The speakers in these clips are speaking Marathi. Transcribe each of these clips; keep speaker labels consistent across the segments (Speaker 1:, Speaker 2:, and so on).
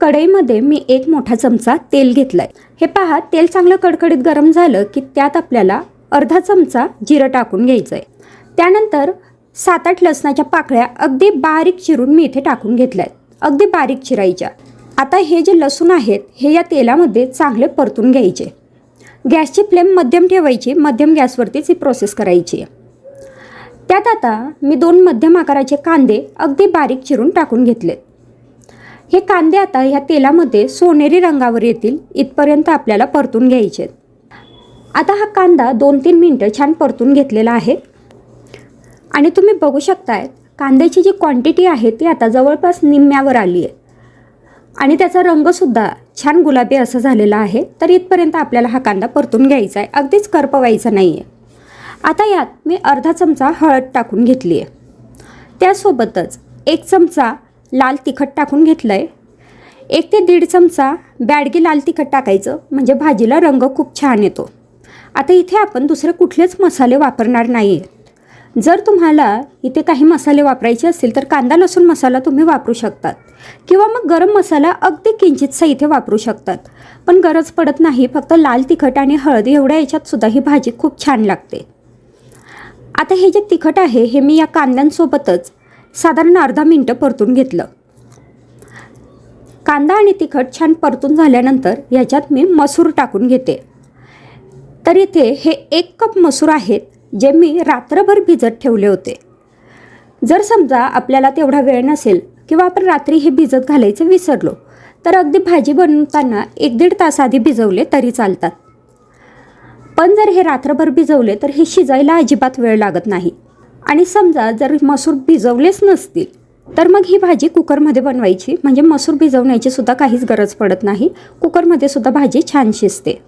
Speaker 1: कढईमध्ये मी एक मोठा चमचा तेल घेतलाय. हे पहा तेल चांगलं कडकडीत गरम झालं की त्यात आपल्याला अर्धा चमचा जिरं टाकून घ्यायचं आहे त्यानंतर सात आठ लसणाच्या पाकळ्या अगदी बारीक चिरून मी इथे टाकून घेतल्या आहेत अगदी बारीक चिरायच्या. आता हे जे लसूण आहेत हे या तेलामध्ये चांगले परतून घ्यायचे. गॅसची फ्लेम मध्यम ठेवायची मध्यम गॅसवरतीच ही प्रोसेस करायची. आहे त्यात आता मी दोन मध्यम आकाराचे कांदे अगदी बारीक चिरून टाकून घेतलेत. हे कांदे आता ह्या तेलामध्ये सोनेरी रंगावर येतील इथपर्यंत आपल्याला परतून घ्यायचे आहेत आता हा कांदा दोन तीन मिनटं छान परतून घेतलेला आहे. आणि तुम्ही बघू शकताय कांद्याची जी क्वांटिटी आहे ती आता जवळपास निम्म्यावर आली आहे. आणि त्याचा रंगसुद्धा छान गुलाबी असा झालेला आहे तर इथपर्यंत आपल्याला हा कांदा परतून घ्यायचा आहे. अगदीच करपवायचा नाही आहे आता यात मी अर्धा चमचा हळद टाकून घेतली आहे त्यासोबतच एक चमचा लाल तिखट टाकून घेतलं आहे एक ते दीड चमचा बॅडगी लाल तिखट टाकायचं म्हणजे भाजीला रंग खूप छान येतो. आता इथे आपण दुसरे कुठलेच मसाले वापरणार नाही आहेत जर तुम्हाला इथे काही मसाले वापरायचे असतील तर कांदा लसूण मसाला तुम्ही वापरू शकतात. किंवा मग गरम मसाला अगदी किंचितसा इथे वापरू शकतात. पण गरज पडत नाही फक्त लाल तिखट आणि हळद एवढ्या याच्यात सुद्धा ही भाजी खूप छान लागते. आता हे जे तिखट आहे हे मी या कांद्यांसोबतच साधारण अर्धा मिनटं परतून घेतलं. कांदा आणि तिखट छान परतून झाल्यानंतर याच्यात मी मसूर टाकून घेते. तर इथे हे एक कप मसूर आहेत जे मी रात्रभर भिजत ठेवले होते. जर समजा आपल्याला तेवढा वेळ नसेल किंवा आपण रात्री हे भिजत घालायचं विसरलो तर अगदी भाजी बनवताना एक दीड तास आधी भिजवले तरी चालतात. पण जर हे रात्रभर भिजवले तर हे शिजायला अजिबात वेळ लागत नाही. आणि समजा जर मसूर भिजवलेच नसतील तर मग ही भाजी कुकरमध्ये बनवायची. म्हणजे मसूर भिजवण्याची सुद्धा काहीच गरज पडत नाही. कुकरमध्ये सुद्धा भाजी छान शिजते.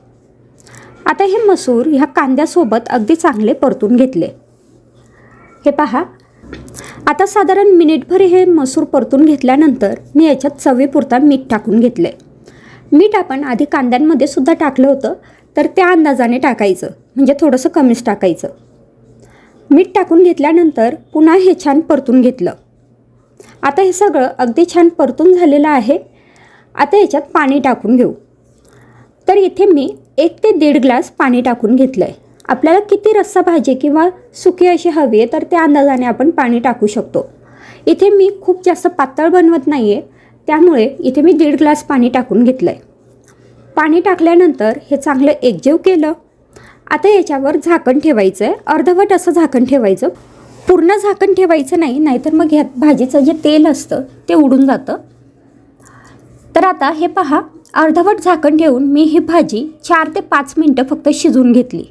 Speaker 1: आता हे मसूर ह्या कांद्यासोबत अगदी चांगले परतून घेतले. हे पहा. आता साधारण मिनिटभर हे मसूर परतून घेतल्यानंतर मी याच्यात चवीपुरता मीठ टाकून घेतले. मीठ आपण आधी कांद्यांमध्ये सुद्धा टाकलं होतं तर त्या अंदाजाने टाकायचं. म्हणजे थोडंसं कमीच टाकायचं. मीठ टाकून घेतल्यानंतर पुन्हा हे छान परतून घेतलं. आता हे सगळं अगदी छान परतून झालेलं आहे. आता याच्यात पाणी टाकून घेऊ. तर इथे मी एक ते दीड ग्लास पाणी टाकून घेतलं आहे आपल्याला किती रस्सा भाजी किंवा सुकी अशी हवी आहे तर त्या अंदाजाने आपण पाणी टाकू शकतो. इथे मी खूप जास्त पातळ बनवत नाही आहे त्यामुळे इथे मी दीड ग्लास पाणी टाकून घेतलं आहे पाणी टाकल्यानंतर हे चांगलं एकजीव केलं. आता याच्यावर झाकण ठेवायचं आहे अर्धवट असं झाकण ठेवायचं. पूर्ण झाकण ठेवायचं नाही नाहीतर मग ह्यात भाजीचं जे तेल असतं ते उडून जातं. तर आता हे पहा अर्धवट झाकण ठेवून मी ही भाजी चार ते पाच मिनटं फक्त शिजवून घेतली.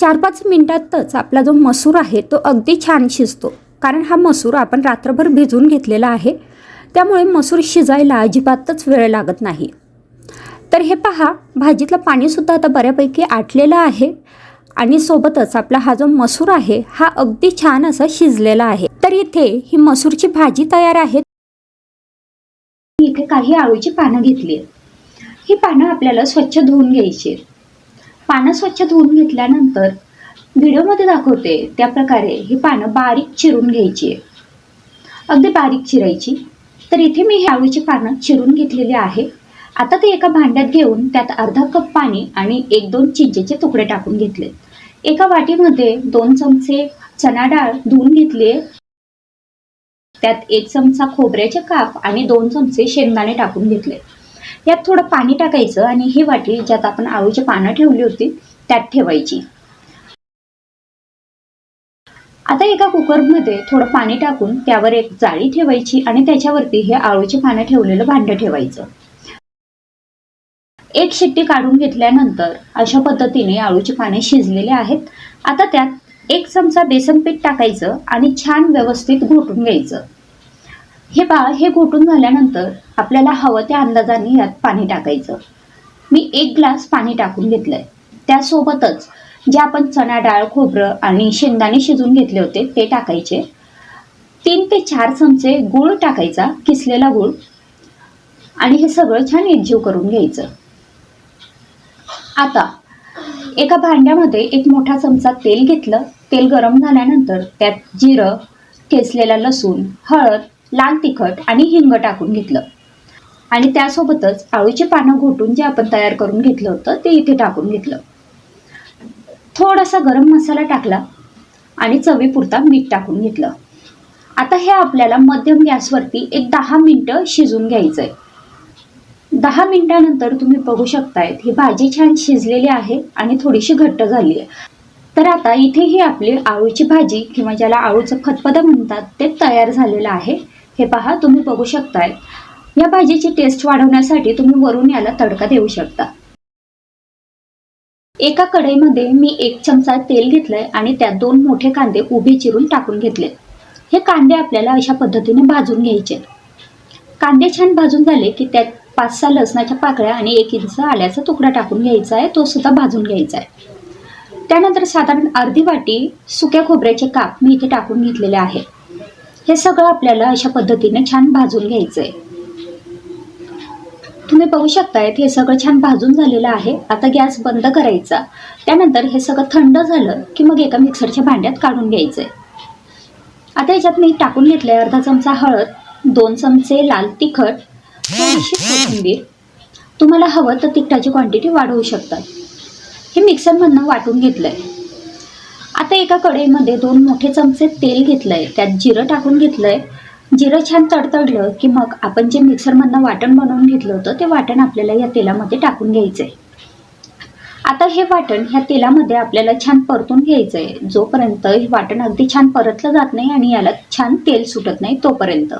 Speaker 1: चार पाच मिनटातच आपला जो मसूर आहे तो अगदी छान शिजतो. कारण हा मसूर आपण रात्रभर भिजवून घेतलेला आहे. त्यामुळे मसूर शिजायला अजिबातच वेळ लागत नाही. तर हे पहा भाजीतलं पाणीसुद्धा आता बऱ्यापैकी आटलेलं आहे. आणि सोबतच आपला हा जो मसूर आहे हा अगदी छान असा शिजलेला आहे. तर इथे ही मसूरची भाजी तयार आहे. इथे काही आळूची पानं घेतली ही पानं आपल्याला स्वच्छ धुवून घ्यायची पानं स्वच्छ धुवून घेतल्यानंतर व्हिडिओमध्ये दाखवते त्या प्रकारे ही पानं बारीक चिरून घ्यायची अगदी बारीक चिरायची. तर इथे मी ही आळूची पानं चिरून घेतलेली आहे. आता ते एका भांड्यात घेऊन त्यात अर्धा कप पाणी आणि एक दोन चिंचेचे तुकडे टाकून घेतले एका वाटीमध्ये दोन चमचे चना डाळ धुवून घेतले. त्यात एक चमचा खोबऱ्याचे काप आणि दोन चमचे शेंगदाणे टाकून घेतले. यात थोडं पाणी टाकायचं आणि ही वाटी ज्यात आपण आळूची पानं ठेवली होती त्यात ठेवायची. आता एका कुकरमध्ये थोडं पाणी टाकून त्यावर एक जाळी ठेवायची आणि त्याच्यावरती हे आळूची पानं ठेवलेलं भांडं ठेवायचं. एक शिट्टी काढून घेतल्यानंतर अशा पद्धतीने आळूची पाने शिजलेले आहेत. आता त्यात एक चमचा बेसन पीठ टाकायचं आणि छान व्यवस्थित घोटून घ्यायचं. हे बा हे घोटून झाल्यानंतर आपल्याला हवं त्या अंदाजाने यात पाणी टाकायचं. मी एक ग्लास पाणी टाकून घेतलंय. त्यासोबतच जे आपण चणा डाळ खोबरं आणि शेंगदाणे शिजून घेतले होते ते टाकायचे. तीन ते चार चमचे गूळ टाकायचा किसलेला गूळ. आणि हे सगळं छान एकजीव करून घ्यायचं. आता एका भांड्यामध्ये एक मोठा चमचा तेल घेतलं. तेल गरम झाल्यानंतर त्यात जिरं केसलेला लसूण हळद लाल तिखट आणि हिंग टाकून घेतलं. आणि त्यासोबतच आळूची पानं घोटून जे आपण तयार करून घेतलं होतं ते इथे टाकून घेतलं. थोडासा गरम मसाला टाकला आणि चवीपुरता मीठ टाकून घेतलं. आता हे आपल्याला मध्यम गॅसवरती एक दहा मिनटं शिजून घ्यायचं आहे दहा मिनिटानंतर तुम्ही बघू शकतायत ही भाजी छान शिजलेली आहे आणि थोडीशी घट्ट झाली आहे. तर आता इथे ही आपली आळूची भाजी किंवा ज्याला आळूचं फतफदं म्हणतात ते तयार झालेलं आहे. हे पहा तुम्ही बघू शकताय या भाजीची टेस्ट वाढवण्यासाठी तुम्ही वरून याला तडका देऊ शकता. एका कढईमध्ये मी एक चमचा तेल घेतलंय आणि त्यात दोन मोठे कांदे उभे चिरून टाकून घेतले. हे कांदे आपल्याला अशा पद्धतीने भाजून घ्यायचे. कांदे छान भाजून झाले की त्यात पाच सहा लसणाच्या पाकळ्या आणि एक इंच आल्याचा तुकडा टाकून घ्यायचा आहे तो सुद्धा भाजून घ्यायचा आहे. त्यानंतर साधारण अर्धी वाटी सुक्या खोबऱ्याचे काप मी इथे टाकून घेतलेले आहे. हे सगळं आपल्याला अशा पद्धतीने छान भाजून घ्यायचं आहे तुम्ही बघू शकतायत हे सगळं छान भाजून झालेलं आहे. आता गॅस बंद करायचा. त्यानंतर हे सगळं थंड झालं की मग एका मिक्सरच्या भांड्यात काढून घ्यायचं आहे आता याच्यात मी टाकून घेतलंय अर्धा चमचा हळद दोन चमचे लाल तिखट थोडीशी कोथिंबीर. तुम्हाला हवं तर तिखटाची क्वांटिटी वाढवू शकतात. हे मिक्सरमधनं वाटून घेतलं आहे आता एका कढईमध्ये दोन मोठे चमचे तेल घेतलं आहे त्यात जिरं टाकून घेतलं आहे जिरं छान तडतडलं की मग आपण जे मिक्सरमधनं वाटण बनवून घेतलं होतं ते वाटण आपल्याला या तेलामध्ये टाकून घ्यायचं आहे आता हे वाटण ह्या तेलामध्ये आपल्याला छान परतून घ्यायचं आहे जोपर्यंत हे वाटण अगदी छान परतलं जात नाही आणि याला छान तेल सुटत नाही तोपर्यंत.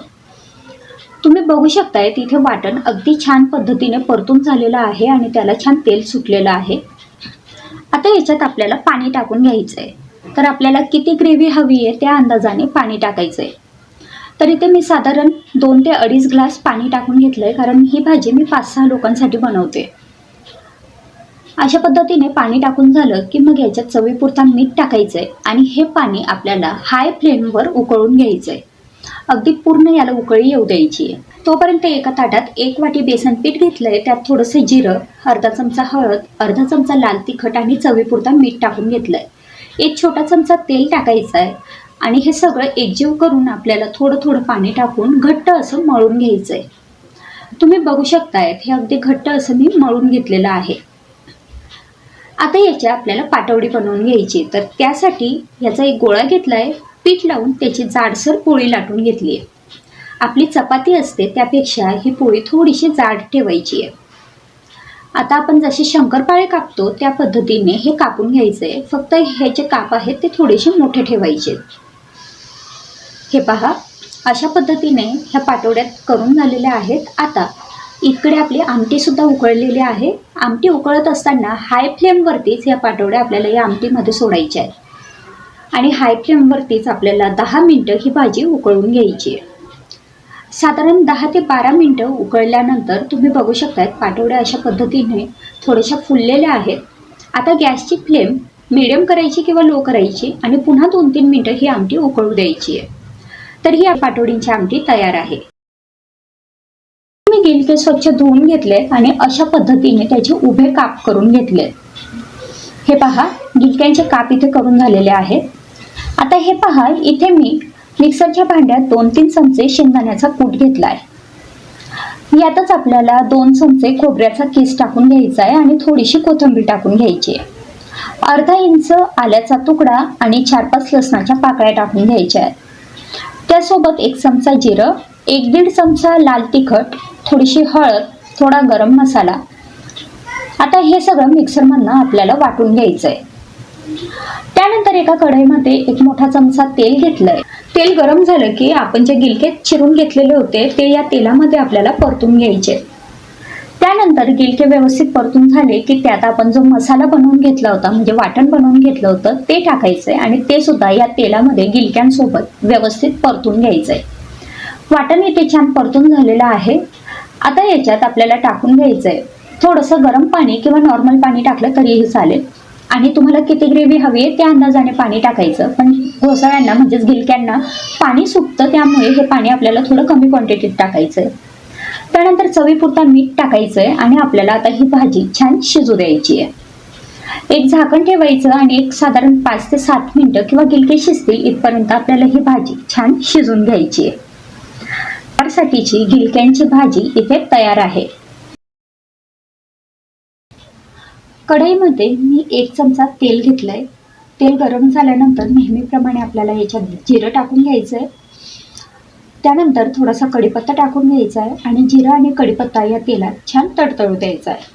Speaker 1: तुम्ही बघू शकताय तिथे वाटण अगदी छान पद्धतीने परतून झालेलं आहे आणि त्याला छान तेल सुटलेलं आहे. आता याच्यात आपल्याला पाणी टाकून घ्यायचं आहे तर आपल्याला किती ग्रेव्ही हवी आहे त्या अंदाजाने पाणी टाकायचं आहे तर इथे मी साधारण दोन ते अडीच ग्लास पाणी टाकून घेतलं आहे कारण ही भाजी मी पाच सहा लोकांसाठी बनवते. अशा पद्धतीने पाणी टाकून झालं की मग याच्यात चवीपुरता मीठ टाकायचं आहे आणि हे पाणी आपल्याला हाय फ्लेमवर उकळून घ्यायचं आहे अगदी पूर्ण याला उकळी येऊ द्यायची. तोपर्यंत एका ताटात एक वाटी बेसन पीठ घेतलंय त्यात थोडंसं जिरं अर्धा चमचा हळद अर्धा चमचा लाल तिखट आणि चवीपुरता मीठ टाकून घेतलंय. एक छोटा चमचा तेल टाकायचं आहे आणि हे सगळं एकजीव करून आपल्याला थोडं थोडं पाणी टाकून घट्ट असं मळून घ्यायचं आहे तुम्ही बघू शकतायत हे अगदी घट्ट असं मी मळून घेतलेलं आहे. आता याची आपल्याला पाटवडी बनवून घ्यायची तर त्यासाठी याचा एक गोळा घेतलाय पीठ लावून त्याची जाडसर पोळी लाटून घेतली आहे. आपली चपाती असते त्यापेक्षा ही पोळी थोडीशी जाड ठेवायची आहे. आता आपण जसे शंकरपाळे कापतो त्या पद्धतीने हे कापून घ्यायचे आहे फक्त हे जे काप आहेत ते थोडेसे मोठे ठेवायचे. हे पहा अशा पद्धतीने ह्या पाटोड्यात करून झालेल्या आहेत. आता इकडे आपली आमटी सुद्धा उकळलेली आहे. आमटी उकळत असताना हाय फ्लेमवरतीच या पाटोड्या आपल्याला या आमटीमध्ये सोडायच्या आहेत. आणि हाय फ्लेमवरतीच आपल्याला दहा मिनटं ही भाजी उकळून घ्यायची आहे. साधारण दहा ते बारा मिनटं उकळल्यानंतर तुम्ही बघू शकताय पाठवड्या अशा पद्धतीने थोड्याशा फुललेल्या आहेत. आता गॅसची फ्लेम मिडियम करायची किंवा लो करायची आणि पुन्हा दोन तीन मिनटं ही आमटी उकळू द्यायची आहे. तर ही पाटोडींची आमटी तयार आहे. मी गिलके स्वच्छ धुवून घेतले आणि अशा पद्धतीने त्याचे उभे काप करून घेतले हे पहा गिलक्यांचे काप इथे करून झालेले आहेत. आता हे पहा इथे मी मिक्सरच्या भांड्यात दोन तीन चमचे शेंगदाण्याचा कूट घेतलाय. यातच आपल्याला दोन चमचे खोबऱ्याचा केस टाकून घ्यायचा आहे आणि थोडीशी कोथिंबीर टाकून घ्यायची. आहे अर्धा इंच आल्याचा तुकडा आणि चार पाच लसणाच्या पाकळ्या टाकून घ्यायच्या आहेत त्यासोबत एक चमचा जिरं एक दीड चमचा लाल तिखट थोडीशी हळद थोडा गरम मसाला. आता हे सगळं मिक्सरमधनं आपल्याला वाटून घ्यायचं आहे त्यानंतर एका कढईमध्ये एक मोठा चमचा तेल घेतलंय. तेल गरम झालं की आपण जे गिलकेत चिरून घेतलेले होते ते या तेलामध्ये आपल्याला परतून घ्यायचे. त्यानंतर गिलके व्यवस्थित परतून झाले की त्यात आपण जो मसाला बनवून घेतला होता म्हणजे वाटण बनवून घेतलं होतं ते टाकायचंय आणि ते सुद्धा या तेलामध्ये गिलक्यांसोबत व्यवस्थित परतून घ्यायचंय. वाटण इथे छान परतून झालेलं आहे. आता याच्यात आपल्याला टाकून घ्यायचंय. थोडंसं गरम पाणी किंवा नॉर्मल पाणी टाकलं तरीही चालेल. आणि तुम्हाला किती ग्रेव्ही हवी आहे त्या अंदाजाने पाणी टाकायचं. पण घोसाळ्यांना म्हणजेच गिलक्यांना पाणी सुकतं त्यामुळे हे पाणी आपल्याला थोडं कमी क्वांटिटीत टाकायचं आहे त्यानंतर चवीपुरता मीठ टाकायचं आहे आणि आपल्याला आता ही भाजी छान शिजू द्यायची आहे. एक झाकण ठेवायचं आणि एक साधारण पाच ते सात मिनटं किंवा गिलके शिजतील इथपर्यंत आपल्याला ही भाजी छान शिजून घ्यायची आहे. त्यासाठीची गिलक्यांची भाजी इथे तयार आहे. कढईमध्ये मी एक चमचा तेल घेतलंय. तेल गरम झाल्यानंतर नेहमीप्रमाणे आपल्याला याच्यात जिरं टाकून घ्यायचं आहे त्यानंतर थोडासा कढीपत्ता टाकून घ्यायचा आहे आणि जिरं आणि कढीपत्ता या तेलात छान तडतडू द्यायचा आहे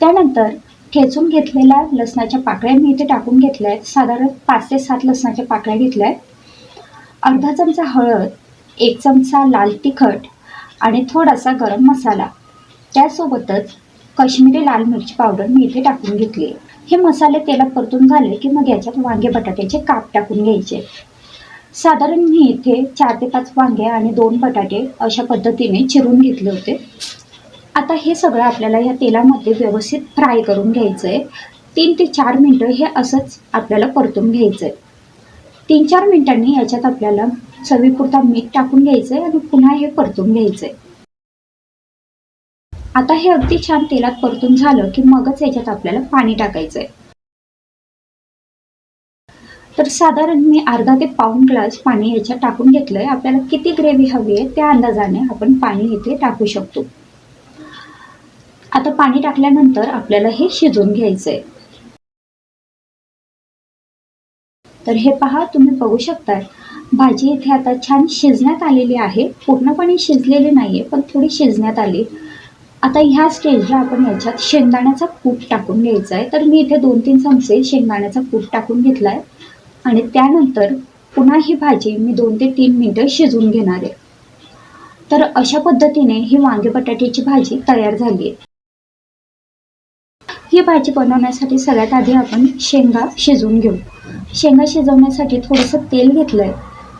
Speaker 1: त्यानंतर ठेचून घेतलेल्या लसणाच्या पाकळ्या मी इथे टाकून घेतल्या आहेत साधारण पाच ते सात लसणाच्या पाकळ्या घेतल्या आहेत अर्धा चमचा हळद एक चमचा लाल तिखट आणि थोडासा गरम मसाला. त्यासोबतच काश्मीरी लाल मिरची पावडर मी इथे टाकून घेतली. हे मसाले तेलात परतून झाले की मग याच्यात वांगे बटाट्याचे काप टाकून घ्यायचे. साधारण मी इथे चार ते पाच वांगे आणि दोन बटाटे अशा पद्धतीने चिरून घेतले होते. आता हे सगळं आपल्याला या तेलामध्ये व्यवस्थित फ्राय करून घ्यायचं आहे तीन ते चार मिनटं हे असंच आपल्याला परतून घ्यायचं आहे तीन चार मिनिटांनी याच्यात आपल्याला चवीपुरता मीठ टाकून घ्यायचं आहे आणि पुन्हा हे परतून घ्यायचं आहे आता हे अगदी छान तेलात परतून झालं की मगच याच्यात आपल्याला पाणी टाकायचं आहे तर साधारण मी अर्धा ते पाऊण ग्लास पाणी याच्यात टाकून घेतलंय. आपल्याला किती ग्रेव्ही हवी आहे त्या अंदाजाने आपण पाणी इथे टाकू शकतो. आता पाणी टाकल्यानंतर आपल्याला हे शिजवून घ्यायचंय. तर हे पहा तुम्ही बघू शकताय. भाजी इथे आता छान शिजण्यात आलेली आहे. पूर्णपणे शिजलेली नाहीये पण थोडी शिजण्यात आली. आता ह्या स्टेजला आपण याच्यात शेंगदाण्याचा कूट टाकून घ्यायचा आहे तर मी इथे दोन तीन चमचे शेंगदाण्याचा कूट टाकून घेतला आहे आणि त्यानंतर पुन्हा ही भाजी मी दोन ते तीन मिनटं शिजवून घेणार आहे. तर अशा पद्धतीने ही वांगे बटाट्याची भाजी तयार झाली आहे. ही भाजी बनवण्यासाठी सगळ्यात आधी आपण शेंगा शिजवून घेऊ. शेंगा शिजवण्यासाठी थोडंसं तेल घेतलं आहे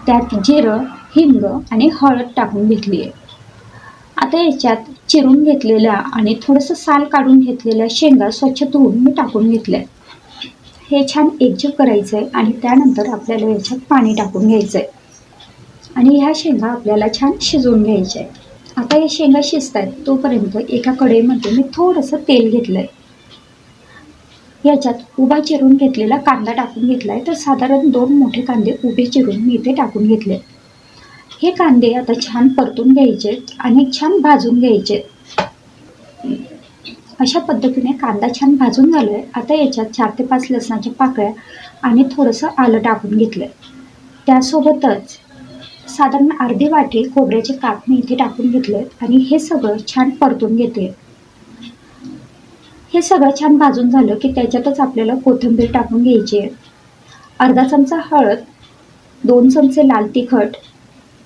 Speaker 1: त्यात जिरं हिंग आणि हळद टाकून घेतली आहे आता याच्यात चिरून घेतलेल्या आणि थोडंसं साल काढून घेतलेल्या शेंगा स्वच्छ धुवून मी टाकून घेतल्या. हे छान एकजीव करायचं आहे आणि त्यानंतर आपल्याला याच्यात पाणी टाकून घ्यायचं आहे आणि ह्या शेंगा आपल्याला छान शिजवून घ्यायच्या आहेत आता या शेंगा शिजत आहेत तोपर्यंत एका कढईमध्ये मी थोडंसं तेल घेतलं आहे याच्यात उभा चिरून घेतलेला कांदा टाकून घेतला आहे तर साधारण दोन मोठे कांदे उभे चिरून मी इथे टाकून घेतले हे कांदे आता छान परतून घ्यायचे आणि छान भाजून घ्यायचे. अशा पद्धतीने कांदा छान भाजून झालो आहे आता याच्यात चार ते पाच लसणाच्या पाकळ्या आणि थोडंसं आलं टाकून घेतलं आहे त्यासोबतच साधारण अर्धी वाटी खोबऱ्याचे काप मी इथे टाकून घेतले आणि हे सगळं छान परतून घेते हे सगळं छान भाजून झालं की त्याच्यातच आपल्याला कोथिंबीर टाकून घ्यायची आहे. अर्धा चमचा हळद दोन चमचे लाल तिखट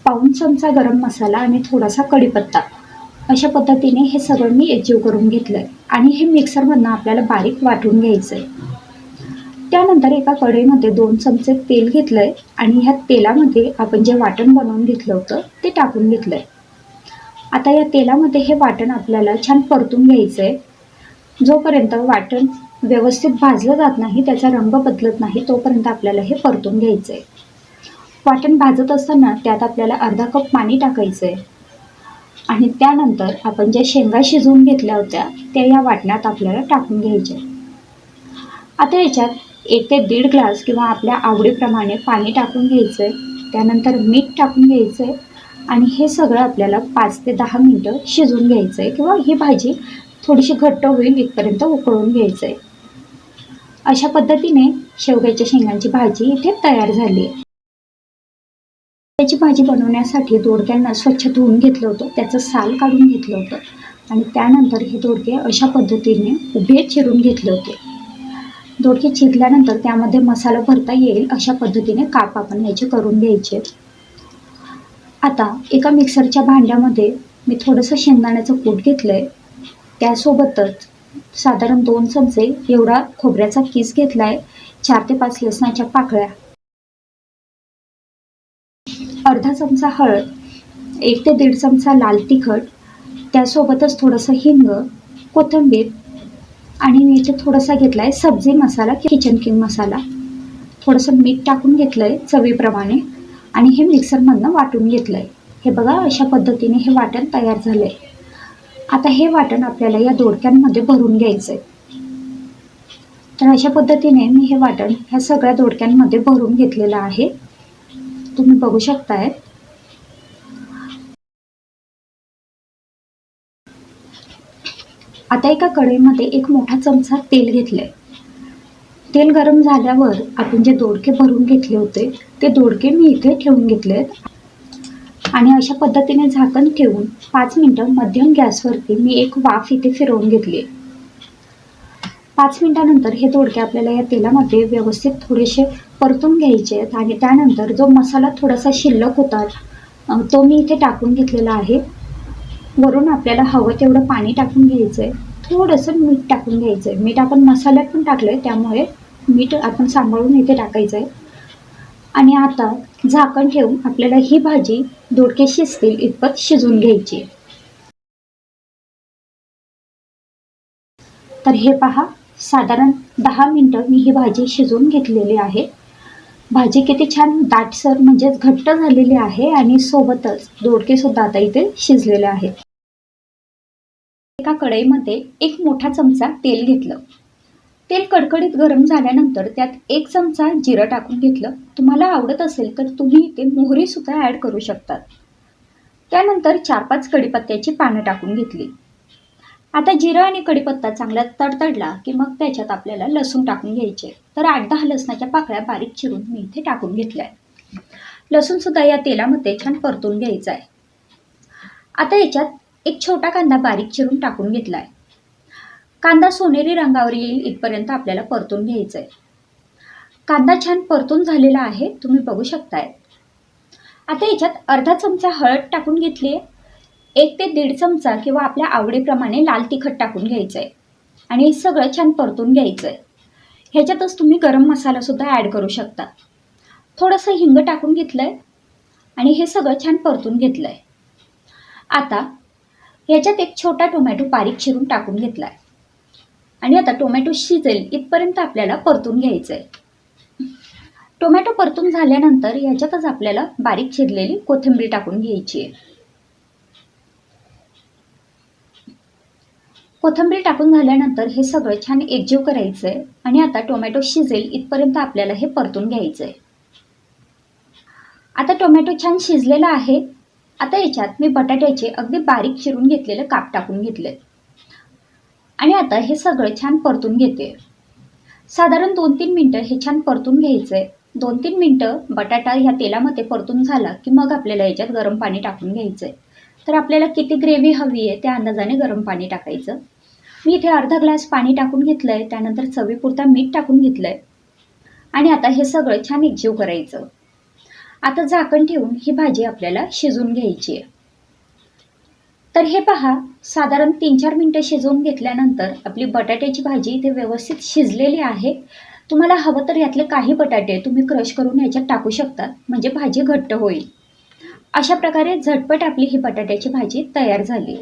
Speaker 1: पाऊण चमचा गरम मसाला आणि थोडासा कढीपत्ता. अशा पद्धतीने हे सगळं मी एकजीव करून घेतलं आहे आणि हे मिक्सरमधनं आपल्याला बारीक वाटून घ्यायचं आहे त्यानंतर एका कढईमध्ये दोन चमचे तेल घेतलं आहे आणि ह्या तेलामध्ये आपण जे वाटण बनवून घेतलं होतं ते टाकून घेतलं आहे आता या तेलामध्ये हे वाटण आपल्याला छान परतून घ्यायचं आहे जोपर्यंत वाटण व्यवस्थित भाजलं जात नाही त्याचा रंग बदलत नाही तोपर्यंत आपल्याला हे परतून घ्यायचं आहे वाटण भाजत असताना त्यात आपल्याला अर्धा कप पाणी टाकायचं आहे आणि त्यानंतर आपण ज्या शेंगा शिजवून घेतल्या होत्या त्या या वाटणात आपल्याला टाकून घ्यायच्या. आता याच्यात एक ते दीड ग्लास किंवा आपल्या आवडीप्रमाणे पाणी टाकून घ्यायचं आहे त्यानंतर मीठ टाकून घ्यायचं आहे आणि हे सगळं आपल्याला पाच ते दहा मिनटं शिजवून घ्यायचं आहे किंवा ही भाजी थोडीशी घट्ट होईल इथपर्यंत उकळून घ्यायचं आहे अशा पद्धतीने शेवग्याच्या शेंगांची भाजी इथे तयार झाली आहे. त्याची भाजी बनवण्यासाठी दोडक्यांना स्वच्छ धुवून घेतलं होतं. त्याचं साल काढून घेतलं होतं. आणि त्यानंतर हे दोडके अशा पद्धतीने उभे चिरून घेतले होते. दोडके चिरल्यानंतर त्यामध्ये मसाला भरता येईल अशा पद्धतीने काप आपण याचे करून घ्यायचे. आता एका मिक्सरच्या भांड्यामध्ये मी थोडंसं शेंगदाण्याचं कूट घेतलं आहे त्यासोबतच साधारण दोन चमचे एवढा खोबऱ्याचा किस घेतला आहे चार ते पाच लसणाच्या पाकळ्या अर्धा चमचा हळद एक ते दीड चमचा लाल तिखट त्यासोबतच थोडंसं हिंग कोथिंबीर आणि मी इथे थोडासा घेतला आहे सब्जी मसाला किचन किंग मसाला. थोडंसं मीठ टाकून घेतलं आहे चवीप्रमाणे आणि हे मिक्सरमधनं वाटून घेतलं आहे हे बघा अशा पद्धतीने हे वाटण तयार झालं आहे आता हे वाटण आपल्याला या दोडक्यांमध्ये भरून घ्यायचं आहे तर अशा पद्धतीने मी हे वाटण ह्या सगळ्या दोडक्यांमध्ये भरून घेतलेलं आहे. बघू शकताय. आता एका कढईमध्ये एक मोठा चमचा तेल घेतलंय. तेल गरम झाल्यावर आपण जे दोडके भरून घेतले होते ते दोडके मी इथे ठेवून घेतले आणि अशा पद्धतीने झाकण ठेवून पाच मिनटं मध्यम गॅसवरती मी एक वाफ इथे फिरवून घेतली. पाच मिनटानंतर हे दोडके आपल्याला या तेलामध्ये व्यवस्थित थोडेसे परतून घ्यायचे आहेत आणि त्यानंतर जो मसाला थोडासा शिल्लक होता तो मी इथे टाकून घेतलेला आहे. वरून आपल्याला हवं तेवढं पाणी टाकून घ्यायचं आहे थोडंसं मीठ टाकून घ्यायचं आहे मीठ आपण मसाल्यात पण टाकलं आहे त्यामुळे मीठ आपण सांभाळून इथे टाकायचं आहे आणि आता झाकण ठेवून आपल्याला ही भाजी दोडके शिजतील इतपत शिजवून घ्यायची. तर हे पहा साधारण दहा मिनटं मी ही भाजी शिजवून घेतलेली आहे. भाजी किती छान दाटसर म्हणजेच घट्ट झालेली आहे आणि सोबतच दोडके सुद्धा आता इथे शिजलेले आहेत. एका कढईमध्ये एक मोठा चमचा तेल घेतलं. तेल कडकडीत गरम झाल्यानंतर त्यात एक चमचा जिरं टाकून घेतलं. तुम्हाला आवडत असेल तर तुम्ही इथे मोहरी सुद्धा ॲड करू शकतात. त्यानंतर चार पाच कढीपत्त्याची पानं टाकून घेतली. आता जिरं आणि कढीपत्ता चांगला तडतडला की मग त्याच्यात आपल्याला लसूण टाकून घ्यायचे. तर आठ दहा लसणाच्या पाकळ्या बारीक चिरून मी इथे टाकून घेतल्या. आहे लसूण सुद्धा या तेलामध्ये छान परतून घ्यायचं आहे आता याच्यात एक छोटा कांदा बारीक चिरून टाकून घेतला आहे कांदा सोनेरी रंगावर येईल इथपर्यंत आपल्याला परतून घ्यायचं आहे कांदा छान परतून झालेला आहे तुम्ही बघू शकताय. आता याच्यात अर्धा चमचा हळद टाकून घेतली आहे एक ते दीड चमचा किंवा आपल्या आवडीप्रमाणे लाल तिखट टाकून घ्यायचं आहे आणि हे सगळं छान परतून घ्यायचं आहे ह्याच्यातच तुम्ही गरम मसालासुद्धा ॲड करू शकता. थोडंसं हिंग टाकून घेतलं आहे आणि हे सगळं छान परतून घेतलं आहे आता ह्याच्यात एक छोटा टोमॅटो बारीक चिरून टाकून घेतला आहे आणि आता टोमॅटो शिजेल इथपर्यंत आपल्याला परतून घ्यायचं आहे टोमॅटो परतून झाल्यानंतर ह्याच्यातच आपल्याला बारीक चिरलेली कोथिंबीर टाकून घ्यायची आहे. कोथिंबीर टाकून झाल्यानंतर हे सगळं छान एकजीव करायचं आहे आणि आता टोमॅटो शिजेल इथपर्यंत आपल्याला हे परतून घ्यायचं आहे आता टोमॅटो छान शिजलेला आहे. आता याच्यात मी बटाट्याचे अगदी बारीक चिरून घेतलेलं काप टाकून घेतले आणि आता हे सगळं छान परतून घेते. साधारण दोन तीन मिनटं हे छान परतून घ्यायचं आहे दोन तीन मिनटं बटाटा ह्या तेलामध्ये परतून झाला की मग आपल्याला याच्यात गरम पाणी टाकून घ्यायचं आहे तर आपल्याला किती ग्रेव्ही हवी आहे त्या अंदाजाने गरम पाणी टाकायचं. मी इथे अर्धा ग्लास पाणी टाकून घेतलं आहे त्यानंतर चवीपुरता मीठ टाकून घेतलं आहे आणि आता हे सगळं छान एकजीव करायचं. आता झाकण ठेवून ही भाजी आपल्याला शिजवून घ्यायची आहे. तर हे पहा साधारण तीन चार मिनटं शिजवून घेतल्यानंतर आपली बटाट्याची भाजी इथे व्यवस्थित शिजलेली आहे. तुम्हाला हवं तर यातले काही बटाटे तुम्ही क्रश करून याच्यात टाकू शकता म्हणजे भाजी घट्ट होईल. अशा प्रकारे झटपट आपली ही बटाट्याची भाजी तयार झाली.